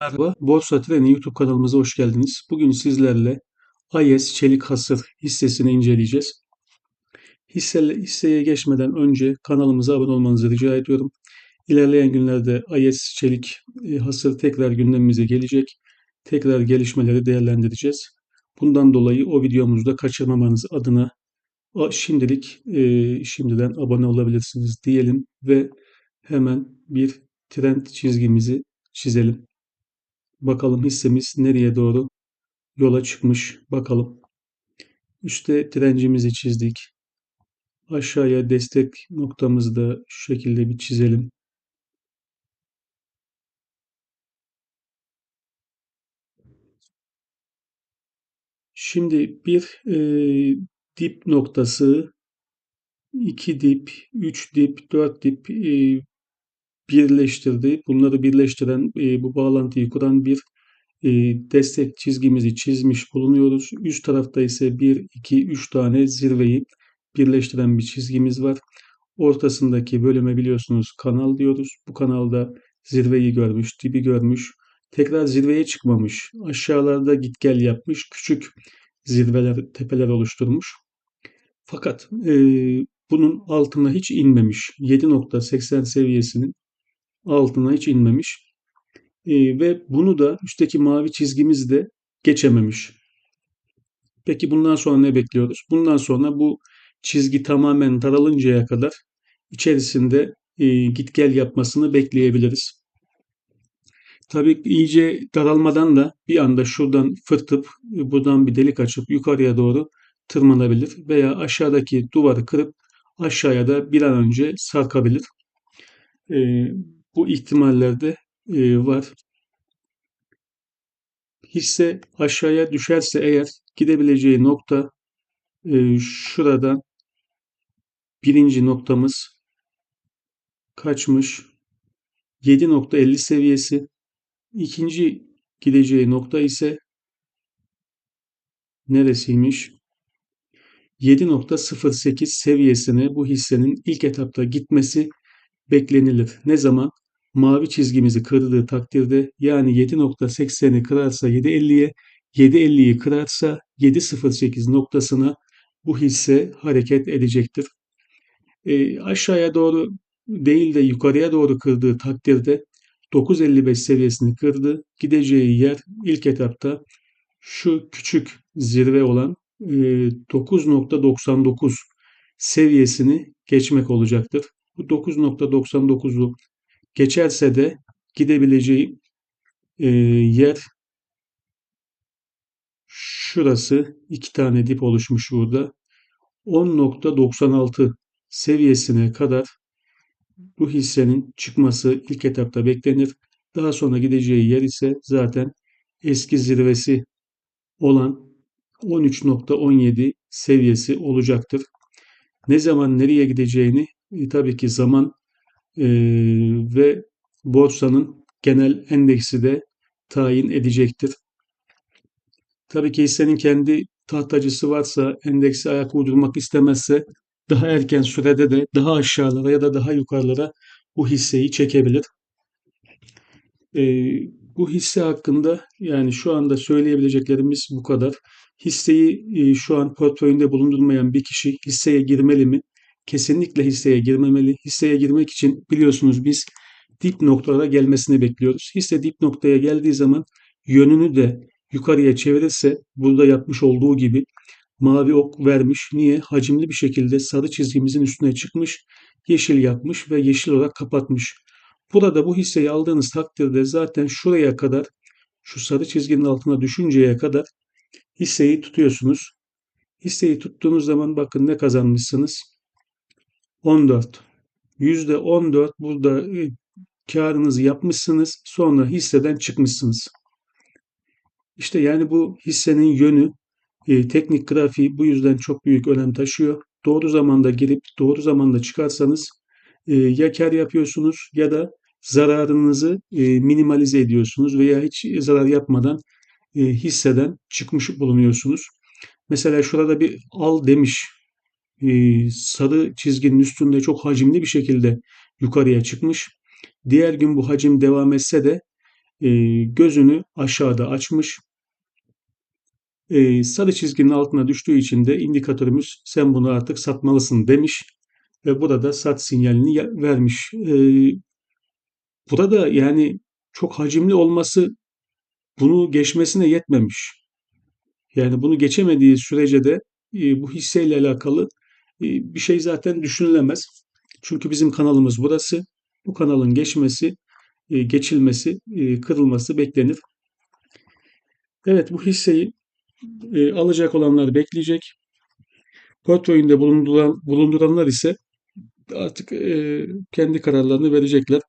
Merhaba, Borsa Treni YouTube kanalımıza hoş geldiniz. Bugün sizlerle AES Çelik Hasır hissesini inceleyeceğiz. Hisse, hisseye geçmeden önce kanalımıza abone olmanızı rica ediyorum. İlerleyen günlerde AES Çelik e, Hasır tekrar gündemimize gelecek. Tekrar gelişmeleri değerlendireceğiz. Bundan dolayı o videomuzda kaçırmamanız adına şimdilik e, şimdiden abone olabilirsiniz diyelim ve hemen bir trend çizgimizi çizelim. Bakalım hissemiz nereye doğru yola çıkmış. Bakalım. Üste direncimizi çizdik. Aşağıya destek noktamızı da şu şekilde bir çizelim. Şimdi bir e, dip noktası, iki dip, üç dip, dört dip e, birleştirdi. Bunları birleştiren, e, bu bağlantıyı kuran bir e, destek çizgimizi çizmiş bulunuyoruz. Üst tarafta ise 1, 2, 3 tane zirveyi birleştiren bir çizgimiz var. Ortasındaki bölüme biliyorsunuz kanal diyoruz. Bu kanalda zirveyi görmüş, dibi görmüş. Tekrar zirveye çıkmamış. Aşağılarda git gel yapmış. Küçük zirveler, tepeler oluşturmuş. Fakat e, bunun altına hiç inmemiş. 7.80 seviyesinin altına hiç inmemiş. E, ve bunu da üstteki mavi çizgimiz de geçememiş. Peki bundan sonra ne bekliyoruz? Bundan sonra bu çizgi tamamen daralıncaya kadar içerisinde e, git gel yapmasını bekleyebiliriz. Tabii iyice daralmadan da bir anda şuradan fırtıp buradan bir delik açıp yukarıya doğru tırmanabilir veya aşağıdaki duvarı kırıp aşağıya da bir an önce sarkabilir. E, bu ihtimaller de e, var. Hisse aşağıya düşerse eğer gidebileceği nokta e, şuradan birinci noktamız kaçmış 7.50 seviyesi. İkinci gideceği nokta ise neresiymiş? 7.08 seviyesine bu hissenin ilk etapta gitmesi beklenilir. Ne zaman? Mavi çizgimizi kırdığı takdirde yani 7.80'i kırarsa 7.50'ye, 7.50'yi kırarsa 7.08 noktasına bu hisse hareket edecektir. E, aşağıya doğru değil de yukarıya doğru kırdığı takdirde 9.55 seviyesini kırdı. Gideceği yer ilk etapta şu küçük zirve olan 9.99 seviyesini geçmek olacaktır. Bu 9.99'u geçerse de gidebileceği yer şurası. iki tane dip oluşmuş burada. 10.96 seviyesine kadar bu hissenin çıkması ilk etapta beklenir. Daha sonra gideceği yer ise zaten eski zirvesi olan 13.17 seviyesi olacaktır. Ne zaman nereye gideceğini e, tabii ki zaman e, ve borsanın genel endeksi de tayin edecektir. Tabii ki hissenin kendi tahtacısı varsa, endeksi ayak uydurmak istemezse daha erken sürede de daha aşağılara ya da daha yukarılara bu hisseyi çekebilir. Ee, bu hisse hakkında yani şu anda söyleyebileceklerimiz bu kadar. Hisseyi e, şu an portföyünde bulundurmayan bir kişi hisseye girmeli mi? Kesinlikle hisseye girmemeli. Hisseye girmek için biliyorsunuz biz dip noktalara gelmesini bekliyoruz. Hisse dip noktaya geldiği zaman yönünü de yukarıya çevirirse burada yapmış olduğu gibi mavi ok vermiş. Niye? Hacimli bir şekilde sarı çizgimizin üstüne çıkmış, yeşil yapmış ve yeşil olarak kapatmış. Burada bu hisseyi aldığınız takdirde zaten şuraya kadar şu sarı çizginin altına düşünceye kadar hisseyi tutuyorsunuz. Hisseyi tuttuğunuz zaman bakın ne kazanmışsınız? 14. %14 burada e, karınızı yapmışsınız. Sonra hisseden çıkmışsınız. İşte yani bu hissenin yönü e, teknik grafiği bu yüzden çok büyük önem taşıyor. Doğru zamanda girip doğru zamanda çıkarsanız e, ya kar yapıyorsunuz ya da zararınızı minimalize ediyorsunuz veya hiç zarar yapmadan hisseden çıkmış bulunuyorsunuz. Mesela şurada bir al demiş. E, sarı çizginin üstünde çok hacimli bir şekilde yukarıya çıkmış. Diğer gün bu hacim devam etse de e, gözünü aşağıda açmış. E, sarı çizginin altına düştüğü için de indikatörümüz sen bunu artık satmalısın demiş ve burada sat sinyalini ya- vermiş. E, burada yani çok hacimli olması bunu geçmesine yetmemiş. Yani bunu geçemediği sürece de e, bu hisseyle alakalı bir şey zaten düşünülemez. Çünkü bizim kanalımız burası. Bu kanalın geçmesi, e, geçilmesi, e, kırılması beklenir. Evet bu hisseyi e, alacak olanlar bekleyecek. Portföyünde bulunduran, bulunduranlar ise artık kendi kararlarını verecekler.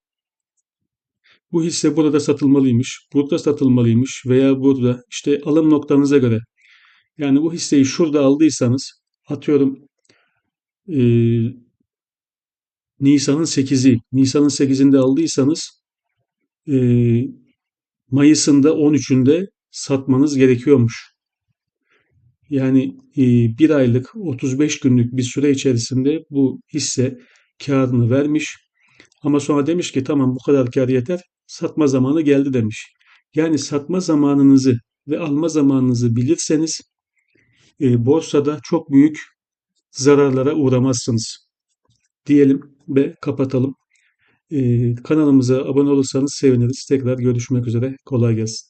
Bu hisse burada satılmalıymış, burada satılmalıymış veya burada işte alım noktanıza göre. Yani bu hisseyi şurada aldıysanız atıyorum e, Nisan'ın 8'i, Nisan'ın 8'inde aldıysanız e, Mayıs'ın da 13'ünde satmanız gerekiyormuş. Yani e, bir aylık 35 günlük bir süre içerisinde bu hisse karını vermiş. Ama sonra demiş ki tamam bu kadar kar yeter. Satma zamanı geldi demiş. Yani satma zamanınızı ve alma zamanınızı bilirseniz e, borsada çok büyük zararlara uğramazsınız. Diyelim ve kapatalım. E, kanalımıza abone olursanız seviniriz. Tekrar görüşmek üzere. Kolay gelsin.